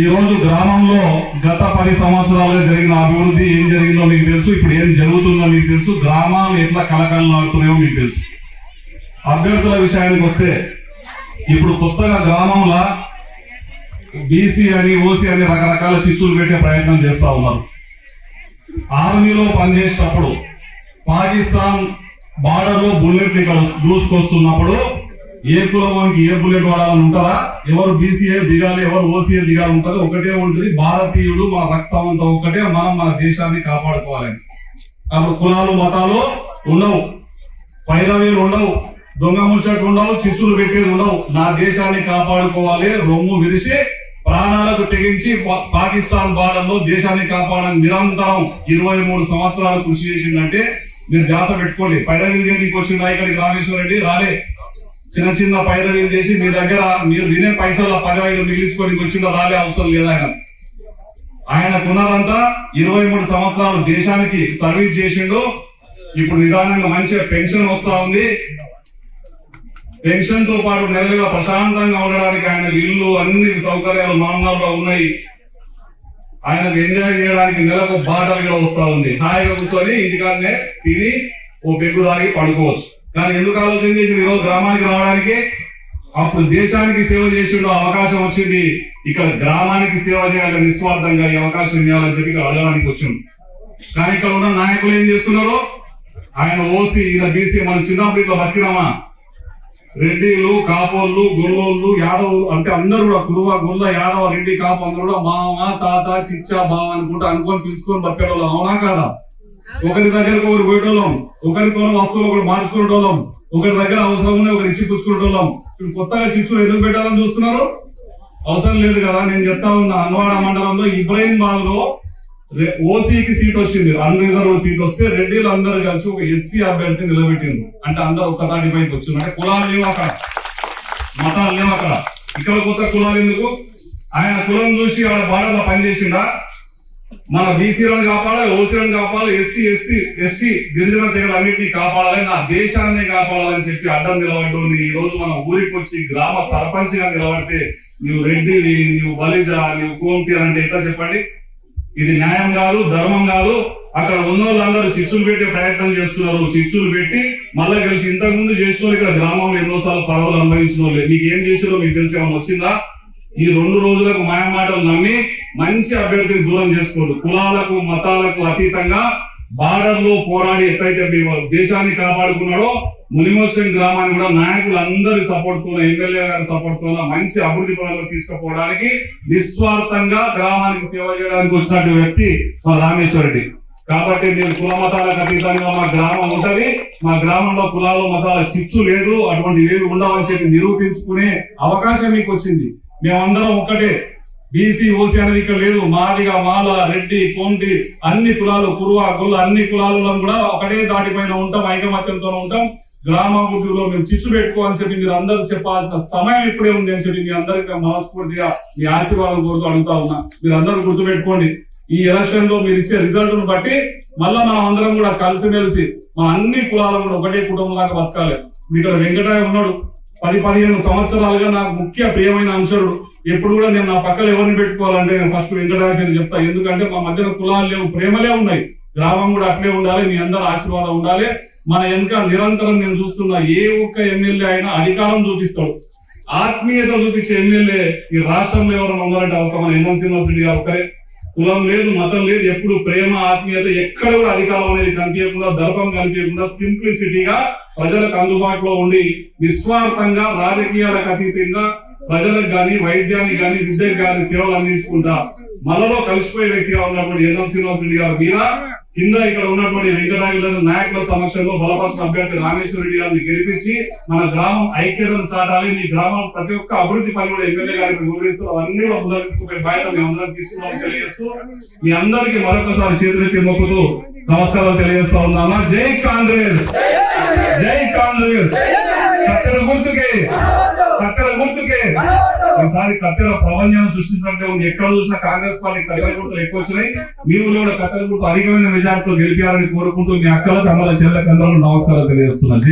ఈ రోజు గ్రామంలో గత పది సంవత్సరాలుగా జరిగిన అభివృద్ధి ఏం జరిగిందో మీకు తెలుసు ఇప్పుడు ఏం జరుగుతుందో మీకు తెలుసు గ్రామాలు ఎట్లా కలకలలాడుతున్నాయో మీకు తెలుసు. అభ్యర్థుల విషయానికి వస్తే ఇప్పుడు కొత్తగా గ్రామంలో బీసీ అని ఓసీ అని రకరకాల చిచ్చులు పెట్టే ప్రయత్నం చేస్తా ఉన్నారు. ఆర్మీలో పనిచేసేటప్పుడు పాకిస్తాన్ బార్డర్లో బుల్లెట్ ఇక్కడ దూసుకొస్తున్నప్పుడు ఏ కులమానికి ఏ బుల్లెట్ వాడాలని ఉంటుందా? ఎవరు బీసీఏ దిగాలి ఎవరు ఓసీఏ దిగాలి ఉంటుంది ఒకటే ఉంటుంది. భారతీయుడు మన రక్తం అంతా ఒకటే మనం మన దేశాన్ని కాపాడుకోవాలని అప్పుడు కులాలు మతాలు ఉండవు. పైరవీలు ఉండవు. దొంగ ముచ్చట్లు ఉండవు. చిచ్చులు పెట్టేది ఉండవు. నా దేశాన్ని కాపాడుకోవాలి. రొమ్ము విరిసి ప్రాణాలకు తెగించి పాకిస్తాన్ బార్డర్లో దేశాన్ని కాపాడని నిరంతరం ఇరవై మూడు సంవత్సరాలు కృషి చేసిందంటే మీరు ధ్యాస పెట్టుకోండి. పైరవీలు చేయడానికి వచ్చిందా ఇక్కడికి రామేశ్వర రెడ్డి? రాలే. చిన్న చిన్న పైరవీలు చేసి మీ దగ్గర మీరు తినే పైసల ఐదు మిగిలించుకొని వచ్చిందో రాలే అవసరం లేదు ఆయన ఆయనకున్నదంతా ఇరవై మూడు సంవత్సరాలు దేశానికి సర్వీస్ చేసిండు. ఇప్పుడు నిదానంగా మంచిగా పెన్షన్ వస్తా ఉంది. పెన్షన్తో పాటు నెల ప్రశాంతంగా ఉండడానికి ఆయన ఇల్లు అన్ని సౌకర్యాలు మామూలుగా ఉన్నాయి. ఆయనకు ఎంజాయ్ చేయడానికి నెలకు బాటలు కూడా వస్తా ఉంది. హాయిగా కూర్చొని ఇంటికాడనే తిని ఓ పెగ్గు తాగి పడుకోవచ్చు. దాన్ని ఎందుకు ఆలోచన చేసి ఈరోజు గ్రామానికి రావడానికి. అప్పుడు దేశానికి సేవ చేసిండు అవకాశం వచ్చింది. ఇక్కడ గ్రామానికి సేవ చేయాలని నిస్వార్థంగా ఈ అవకాశం ఇవ్వాలని చెప్పి ఇక్కడ అడగడానికి వచ్చిండు. కానీ ఇక్కడ ఉన్న నాయకులు ఏం చేస్తున్నారు? ఆయన ఓసి ఈయన బీసీ మనం చిన్నప్పుడు ఇట్లా బతికినామా? రెడ్డిలు కాపోళ్ళు గొల్లోళ్ళు యాదవ్ అంటే అందరూ కూడా కురువ గుల్ల యాదవ రెడ్డి కాపు అందరూ కూడా మామ తాత చిచ్చా బావ అనుకుంటా అనుకొని పిలుచుకొని బతికేటోళ్ళం. అవునా కాదా? ఒకరి దగ్గరకు ఒకరు పోయేటోళ్ళం. ఒకరితో వస్తువులు ఒకరు మార్చుకునేటోళ్ళం. ఒకరి దగ్గర అవసరం ఉన్నాయి ఒకరు ఇచ్చి పుచ్చుకునేటోళ్ళం. ఇప్పుడు కొత్తగా చిచ్చులు ఎందుకు పెట్టాలని చూస్తున్నారు? అవసరం లేదు కదా నేను చెప్తా ఉన్నా. అన్వాడ మండలంలో ఇబ్రాహీంబాద్లో ఓసీకి సీట్ వచ్చింది. అన్రిజర్వ్ సీట్ వస్తే రెడ్డిలు అందరు కలిసి ఒక ఎస్సీ అభ్యర్థి నిలబెట్టింది అంటే అందరు ఒక్క తాటి పైకి వచ్చింది కులాలు లేవు అక్కడ. మతాలు లేవు అక్కడ. ఇక్కడ కొత్త కులాలు ఎందుకు? ఆయన కులం చూసి ఆడ బాడలో పనిచేసిందా మన బీసీలను కాపాడాలి ఓసీలను కాపాడాలి ఎస్సీ ఎస్సీ ఎస్టీ గిరిజన తెగలు అన్నింటినీ కాపాడాలి నా దేశాన్ని కాపాడాలని చెప్పి అడ్డం నిలబడ్డు ఈ రోజు మన ఊరికి వచ్చి గ్రామ సర్పంచ్గా నిలబడితే నువ్వు రెడ్డివి నువ్వు బలిజ నువ్వు కోంటి అంటే ఎట్లా చెప్పండి? ఇది న్యాయం కాదు ధర్మం కాదు. అక్కడ ఉన్న వాళ్ళందరూ చిచ్చులు పెట్టే ప్రయత్నం చేస్తున్నారు. చిచ్చులు పెట్టి మళ్ళా కలిసి ఇంతకు ముందు చేసిన ఇక్కడ గ్రామంలో ఎన్నోసార్లు పదవులు అనుభవించిన వాళ్ళు నీకు ఏం చేసారో మీకు తెలిసి ఏమైనా వచ్చిందా? ఈ రెండు రోజులకు మాయమాటలు నమ్మి మంచి అభ్యర్థిని దూరం చేసుకోరు కులాలకు మతాలకు అతీతంగా బార్డర్లో పోరాడి ఎప్పుడైతే దేశాన్ని కాపాడుకున్నాడో మునిమోత్సవం గ్రామాన్ని కూడా నాయకులు అందరి సపోర్ట్తో ఎమ్మెల్యే గారి సపోర్ట్తో మంచి అభివృద్ధి పదంలో తీసుకుపోవడానికి నిస్వార్థంగా గ్రామానికి సేవ చేయడానికి వచ్చినటువంటి వ్యక్తి మా రామేశ్వర రెడ్డి. కాబట్టి మీరు కుల మతాలకు అతీతంగా మా గ్రామం ఉంటది. మా గ్రామంలో కులాలు మసాలా చిప్స్ లేదు. అటువంటి ఏవి ఉండవని చెప్పి నిరూపించుకునే అవకాశం మీకు వచ్చింది. మేమందరం ఒక్కటే. బీసీ ఓసీ అనేది ఇక్కడ లేదు. మాదిగ మాల రెడ్డి కొండి అన్ని కులాలు కురువ గుల్ల అన్ని కులాలలో కూడా ఒకటే దాటిపైన ఉంటాం ఐకమత్యంతో ఉంటాం. గ్రామాభివృద్ధిలో మేము చిచ్చు పెట్టుకోవాలని చెప్పి మీరు అందరూ చెప్పాల్సిన సమయం ఇప్పుడే ఉంది అని చెప్పి మీ అందరికీ మనస్ఫూర్తిగా మీ ఆశీర్వాదం కోరుతూ అడుగుతా ఉన్నా. మీరు అందరూ గుర్తుపెట్టుకోండి. ఈ ఎలక్షన్లో మీరు ఇచ్చే రిజల్ట్ను బట్టి మళ్ళా మనం అందరం కూడా కలిసిమెలిసి మన అన్ని కులాలను కూడా ఒకటే కుటుంబం లాగా బతకాలి. ఇక్కడ వెంకటాయ ఉన్నాడు. పది పదిహేను సంవత్సరాలుగా నాకు ముఖ్య ప్రియమైన అంశుడు ఎప్పుడు కూడా నేను నా పక్కన ఎవరిని పెట్టుకోవాలంటే నేను ఫస్ట్ వెంకటాచార్య చెప్తా. ఎందుకంటే మా మధ్యన కులాలు లేవు ప్రేమలే ఉన్నాయి. గ్రామం కూడా అట్లే ఉండాలి మీ అందరు ఆశీర్వాదం ఉండాలి. మన వెనుక నిరంతరం నేను చూస్తున్న ఏ ఒక్క ఎమ్మెల్యే అయినా అధికారం చూపిస్తాడు. ఆత్మీయత చూపించే ఎమ్మెల్యే ఈ రాష్ట్రంలో ఎవరైనా ఉన్నారంటే ఒక మన ఎన్ఎం యూనివర్సిటీ గారు ఒకరే కులం లేదు మతం లేదు ఎప్పుడు ప్రేమ ఆత్మీయత ఎక్కడ కూడా అధికారం అనేది కనిపించకుండా దర్పం కనిపించకుండా సింప్లిసిటీగా ప్రజలకు అందుబాటులో ఉండి నిస్వార్థంగా రాజకీయాలకు అతీతంగా ప్రజలకు గాని వైద్యానికి గాని విద్యకు గాని సేవలు అందించుకుంటా. మనలో కలిసిపోయే వ్యక్తిగా ఉన్నటువంటి ఎన్ఎం శ్రీనివాసరెడ్డి గారు మీద కింద ఇక్కడ ఉన్నటువంటి వెంకటాగిరి నాయకుల సమక్షంలో బలపరిచిన అభ్యర్థి రామేశ్వర రెడ్డి గారిని గెలిపించి మన గ్రామం ఐక్యతను చాటాలి. మీ గ్రామం ప్రతి ఒక్క అభివృద్ధి పని కూడా ఎమ్మెల్యే గారికి వివరిస్తూ అవన్నీ కూడా ముందర తీసుకుపోయే బాధ్యత మీ అందరం తీసుకున్నామని తెలియజేస్తూ మీ అందరికీ మరొకసారి చేతులెత్తి మొక్కుతూ నమస్కారాలు తెలియజేస్తా ఉన్నాను. జై కాంగ్రెస్! జై కాంగ్రెస్! కత్తెర గుర్తుకే! కత్తెర గుర్తుకే! ఈసారి కత్తెర ప్రపంచం సృష్టించినట్టే ఉంది. ఎక్కడ చూసినా కాంగ్రెస్ పార్టీ కత్తెర గుర్తులు ఎక్కువ వచ్చినాయి. మీరు కూడా కత్తెర గుర్తు అధికమైన మెజార్టీతో గెలిపారని కోరుకుంటూ మీ అక్కలకు అమ్మల చెల్లెలకు అందరూ నమస్కారాలు తెలియజేస్తున్నాను.